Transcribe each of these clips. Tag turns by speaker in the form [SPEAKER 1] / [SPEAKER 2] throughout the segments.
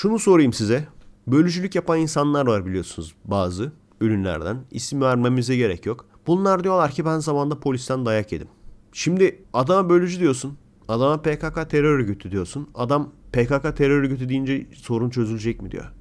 [SPEAKER 1] Şunu sorayım size. Bölücülük yapan insanlar var biliyorsunuz bazı ürünlerden. İsim vermemize gerek yok. Bunlar diyorlar ki ben zamanında polisten dayak yedim. Şimdi adama bölücü diyorsun. Adama PKK terör örgütü diyorsun. Adam PKK terör örgütü deyince sorun çözülecek mi diyor.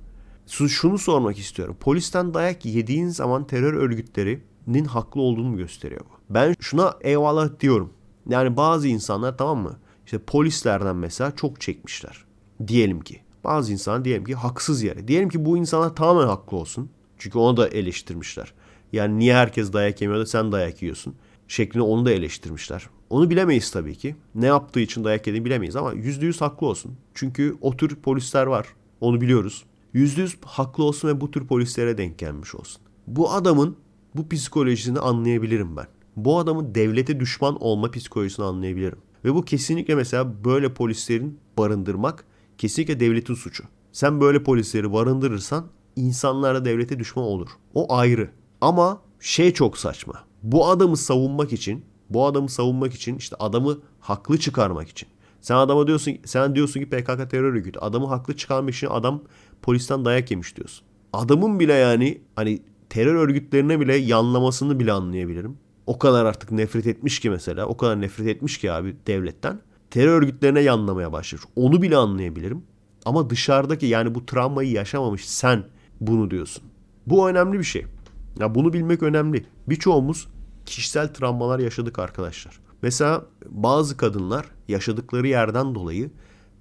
[SPEAKER 1] Şunu sormak istiyorum. Polisten dayak yediğin zaman terör örgütlerinin haklı olduğunu mu gösteriyor bu? Ben şuna eyvallah diyorum. Yani bazı insanlar tamam mı? İşte polislerden mesela çok çekmişler. Diyelim ki. Bazı insan diyelim ki haksız yere. Diyelim ki bu insanlar tamamen haklı olsun. Çünkü onu da eleştirmişler. Yani niye herkes dayak yemiyor da sen dayak yiyorsun? Şeklinde onu da eleştirmişler. Onu bilemeyiz tabii ki. Ne yaptığı için dayak yediğini bilemeyiz ama yüzde yüz haklı olsun. Çünkü o tür polisler var. Onu biliyoruz. Yüzde yüz haklı olsun ve bu tür polislere denk gelmiş olsun. Bu adamın bu psikolojisini anlayabilirim ben. Bu adamın devlete düşman olma psikolojisini anlayabilirim. Ve bu kesinlikle mesela böyle polislerin barındırmak kesinlikle devletin suçu. Sen böyle polisleri barındırırsan insanlar da devlete düşman olur. O ayrı. Ama şey çok saçma. Bu adamı savunmak için, bu adamı savunmak için işte adamı haklı çıkarmak için. Sen adama diyorsun, sen diyorsun ki PKK terör örgütü. Adamı haklı çıkarmak için adam polisten dayak yemiş diyorsun. Adamın bile yani hani terör örgütlerine bile yanlamasını bile anlayabilirim. O kadar artık nefret etmiş ki mesela. O kadar nefret etmiş ki abi devletten. Terör örgütlerine yanlamaya başlamış. Onu bile anlayabilirim. Ama dışarıdaki yani bu travmayı yaşamamış sen bunu diyorsun. Bu önemli bir şey. Ya bunu bilmek önemli. Birçoğumuz kişisel travmalar yaşadık arkadaşlar. Mesela bazı kadınlar yaşadıkları yerden dolayı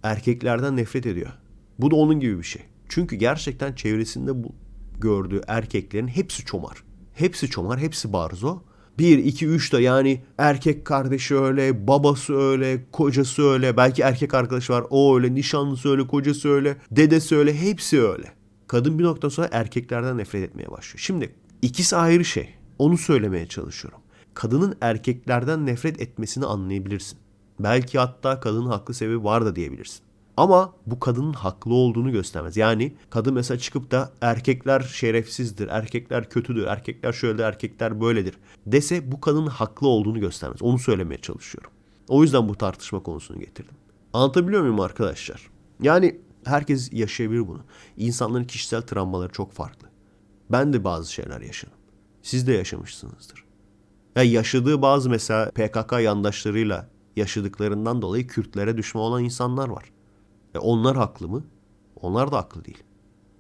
[SPEAKER 1] erkeklerden nefret ediyor. Bu da onun gibi bir şey. Çünkü gerçekten çevresinde bu gördüğü erkeklerin hepsi çomar. Hepsi çomar, hepsi barzo. 1, 2, 3 de yani erkek kardeşi öyle, babası öyle, kocası öyle, belki erkek arkadaşı var o öyle, nişanlısı öyle, kocası öyle, dedesi öyle, hepsi öyle. Kadın bir noktadan sonra erkeklerden nefret etmeye başlıyor. Şimdi ikisi ayrı şey. Onu söylemeye çalışıyorum. Kadının erkeklerden nefret etmesini anlayabilirsin. Belki hatta kadının haklı sebebi var da diyebilirsin. Ama bu kadının haklı olduğunu göstermez. Yani kadın mesela çıkıp da erkekler şerefsizdir, erkekler kötüdür, erkekler şöyle, erkekler böyledir dese bu kadının haklı olduğunu göstermez. Onu söylemeye çalışıyorum. O yüzden bu tartışma konusunu getirdim. Anlatabiliyor muyum arkadaşlar? Yani herkes yaşayabilir bunu. İnsanların kişisel travmaları çok farklı. Ben de bazı şeyler yaşadım. Siz de yaşamışsınızdır. Ya yaşadığı bazı mesela PKK yandaşlarıyla yaşadıklarından dolayı Kürtlere düşman olan insanlar var. E onlar haklı mı? Onlar da haklı değil.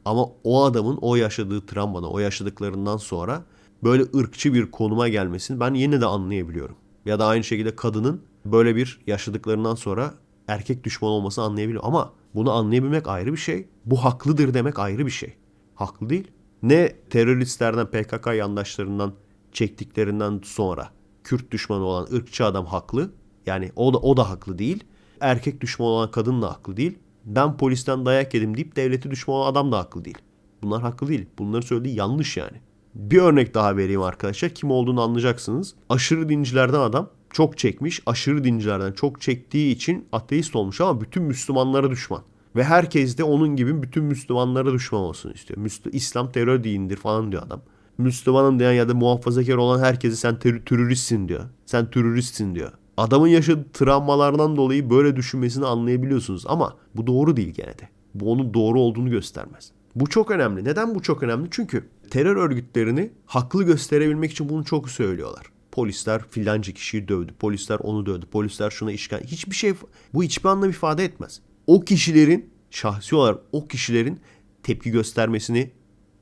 [SPEAKER 1] Ama o adamın o yaşadığı travmadan, o yaşadıklarından sonra böyle ırkçı bir konuma gelmesini ben yine de anlayabiliyorum. Ya da aynı şekilde kadının böyle bir yaşadıklarından sonra erkek düşman olmasını anlayabiliyorum. Ama bunu anlayabilmek ayrı bir şey. Bu haklıdır demek ayrı bir şey. Haklı değil. Ne teröristlerden, PKK yandaşlarından çektiklerinden sonra Kürt düşmanı olan ırkçı adam haklı. Yani o da o da haklı değil. Erkek düşmanı olan kadın da haklı değil. Ben polisten dayak yedim deyip devleti düşman olan adam da haklı değil. Bunlar haklı değil. Bunları söylediği yanlış yani. Bir örnek daha vereyim arkadaşlar. Kim olduğunu anlayacaksınız. Aşırı dincilerden adam çok çekmiş. Aşırı dincilerden çok çektiği için ateist olmuş ama bütün Müslümanlara düşman. Ve herkes de onun gibi bütün Müslümanlara düşman olsun istiyor. Müslü İslam terör dindir falan diyor adam. Müslümanım diyen ya da muhafazakar olan herkese sen ter- teröristsin diyor. Sen teröristsin diyor. Adamın yaşadığı travmalardan dolayı böyle düşünmesini anlayabiliyorsunuz ama bu doğru değil gene de. Bu onun doğru olduğunu göstermez. Bu çok önemli. Neden bu çok önemli? Çünkü terör örgütlerini haklı gösterebilmek için bunu çok söylüyorlar. Polisler filanca kişiyi dövdü. Polisler onu dövdü. Polisler şuna işgal. Hiçbir şey bu hiçbir anlam ifade etmez. O kişilerin şahsi olarak o kişilerin tepki göstermesini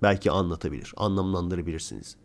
[SPEAKER 1] belki anlatabilir, anlamlandırabilirsiniz.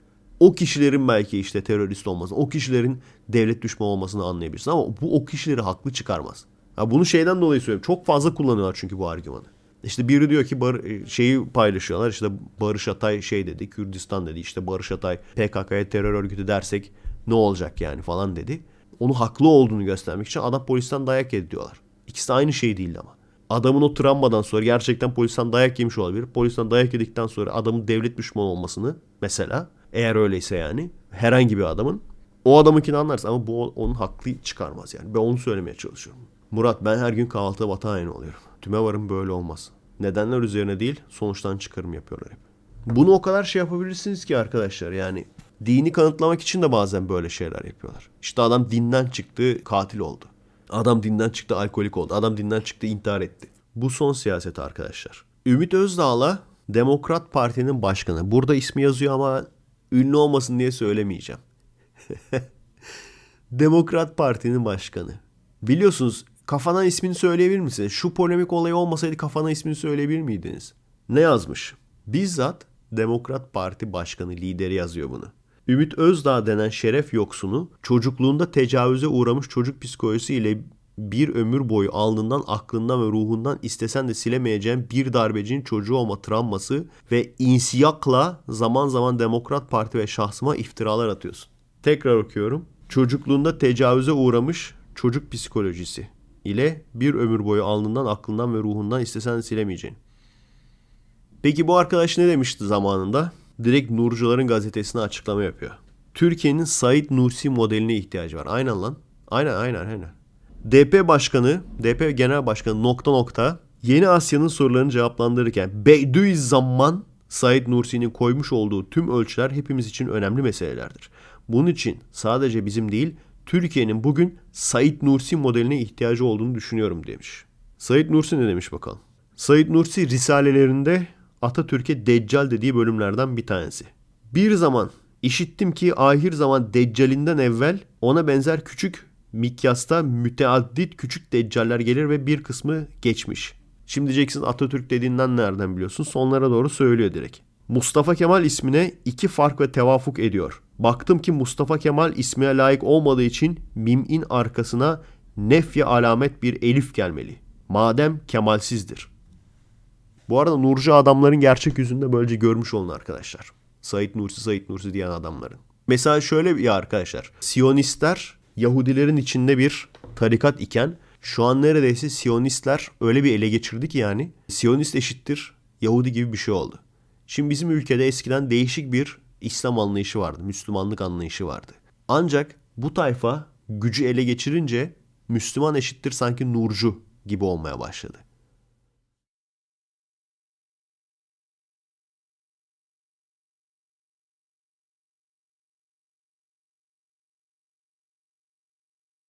[SPEAKER 1] O kişilerin belki işte terörist olmasını, o kişilerin devlet düşmanı olmasını anlayabilirsiniz ama bu o kişileri haklı çıkarmaz. Ha bunu şeyden dolayı söylüyorum. Çok fazla kullanıyorlar çünkü bu argümanı. İşte biri diyor ki bar, şeyi paylaşıyorlar. İşte Barış Atay şey dedi, Kürdistan dedi. İşte Barış Atay PKK'ya terör örgütü dersek ne olacak yani falan dedi. Onu haklı olduğunu göstermek için adam polisten dayak yedi diyorlar. İkisi aynı şey değildi ama. Adamın o travmadan sonra gerçekten polisten dayak yemiş olabilir. Polisten dayak yedikten sonra adamın devlet düşmanı olmasını mesela eğer öyleyse yani herhangi bir adamın o adamınkini anlarsın ama bu onun haklı çıkarmaz yani. Ben onu söylemeye çalışıyorum. Murat ben her gün kahvaltıda haini oluyorum. Tüme varım böyle olmaz. Nedenler üzerine değil sonuçtan çıkarım yapıyorlar hep. Bunu o kadar şey yapabilirsiniz ki arkadaşlar yani dini kanıtlamak için de bazen böyle şeyler yapıyorlar. İşte adam dinden çıktı katil oldu. Adam dinden çıktı alkolik oldu. Adam dinden çıktı intihar etti. Bu son siyaset arkadaşlar. Ümit Özdağ'la Demokrat Parti'nin başkanı. Burada ismi yazıyor ama ünlü olmasın diye söylemeyeceğim. Demokrat Parti'nin başkanı. Biliyorsunuz kafana ismini söyleyebilir misiniz? Şu polemik olayı olmasaydı kafana ismini söyleyebilir miydiniz? Ne yazmış? Bizzat Demokrat Parti Başkanı lideri yazıyor bunu. Ümit Özdağ denen şeref yoksunu çocukluğunda tecavüze uğramış çocuk psikolojisiyle bir ömür boyu alnından, aklından ve ruhundan istesen de silemeyeceğin bir darbecinin çocuğu olma travması ve insiyakla zaman zaman Demokrat Parti ve şahsıma iftiralar atıyorsun. Tekrar okuyorum. Çocukluğunda tecavüze uğramış çocuk psikolojisi ile bir ömür boyu alnından, aklından ve ruhundan istesen de silemeyeceğin. Peki bu arkadaş ne demişti zamanında? Direkt Nurcuların gazetesine açıklama yapıyor. Türkiye'nin Said Nursi modeline ihtiyacı var. Aynen lan. Aynen aynen aynen. DP Başkanı, DP Genel Başkanı nokta nokta Yeni Asya'nın sorularını cevaplandırırken Beyduizzaman Said Nursi'nin koymuş olduğu tüm ölçüler hepimiz için önemli meselelerdir. Bunun için sadece bizim değil Türkiye'nin bugün Said Nursi modeline ihtiyacı olduğunu düşünüyorum demiş. Said Nursi ne demiş bakalım? Said Nursi risalelerinde Atatürk'e Deccal dediği bölümlerden bir tanesi. Bir zaman işittim ki ahir zaman Deccalinden evvel ona benzer küçük mikyasta müteaddit küçük deccaller gelir ve bir kısmı geçmiş. Şimdi diyeceksiniz Atatürk dediğinden nereden biliyorsun? Sonlara doğru söylüyor direkt. Mustafa Kemal ismine iki fark ve tevafuk ediyor. Baktım ki Mustafa Kemal ismine layık olmadığı için mim'in arkasına nefye alamet bir elif gelmeli. Madem kemalsizdir. Bu arada Nurcu adamların gerçek yüzünde böylece görmüş olun arkadaşlar. Said Nursi, Said Nursi diyen adamların. Mesela şöyle bir arkadaşlar. Siyonistler Yahudilerin içinde bir tarikat iken şu an neredeyse Siyonistler öyle bir ele geçirdi ki yani Siyonist eşittir Yahudi gibi bir şey oldu. Şimdi bizim ülkede eskiden değişik bir İslam anlayışı vardı. Müslümanlık anlayışı vardı. Ancak bu tayfa gücü ele geçirince Müslüman eşittir sanki nurcu gibi olmaya başladı.